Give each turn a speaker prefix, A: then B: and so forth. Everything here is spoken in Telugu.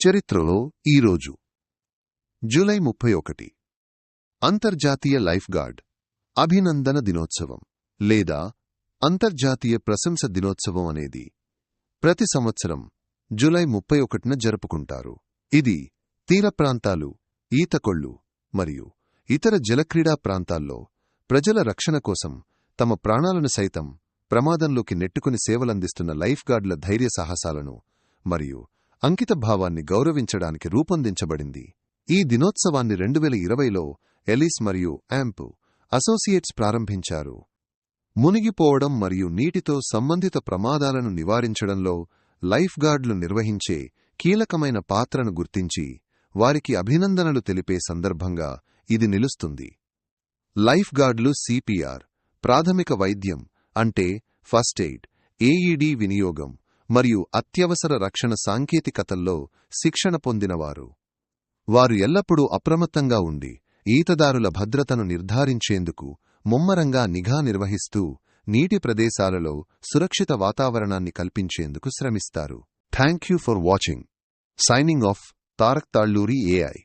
A: చరిత్రలో ఈరోజు జూలై ముప్పై ఒకటి. అంతర్జాతీయ లైఫ్ గార్డ్. అభినందన దినోత్సవం. లేదా అంతర్జాతీయ ప్రశంస దినోత్సవం అనేది ప్రతి సంవత్సరం జూలై ముప్పై ఒకటిన జరుపుకుంటారు. ఇది తీర ప్రాంతాలు ఈతకొళ్ళు మరియు ఇతర జలక్రీడా ప్రాంతాల్లో ప్రజల రక్షణ కోసం తమ ప్రాణాలను సైతం ప్రమాదంలోకి నెట్టుకుని సేవలందిస్తున్న లైఫ్ గార్డుల ధైర్య సాహసాలను మరియు అంకిత భావాన్ని గౌరవించడానికి రూపొందించబడింది. ఈ దినోత్సవాన్ని రెండు వేల ఇరవైలో ఎలిస్ మరియు యాంప్ అసోసియేట్స్ ప్రారంభించారు. మునిగిపోవడం మరియు నీటితో సంబంధిత ప్రమాదాలను నివారించడంలో లైఫ్గార్డ్లు నిర్వహించే కీలకమైన పాత్రను గుర్తించి వారికి అభినందనలు తెలిపే సందర్భంగా ఇది నిలుస్తుంది. లైఫ్గార్డ్లు సిపిఆర్ ప్రాథమిక వైద్యం అంటే ఫస్ట్ ఎయిడ్ ఏఈడి వినియోగం మరియు అత్యవసర రక్షణ సాంకేతికతల్లో శిక్షణ పొందినవారు. వారు ఎల్లప్పుడూ అప్రమత్తంగా ఉండి ఈతదారుల భద్రతను నిర్ధారించేందుకు ముమ్మరంగా నిఘా నిర్వహిస్తూ నీటి ప్రదేశాలలో సురక్షిత వాతావరణాన్ని కల్పించేందుకు శ్రమిస్తారు. Thank you for watching. Signing off Tarak Talluri AI.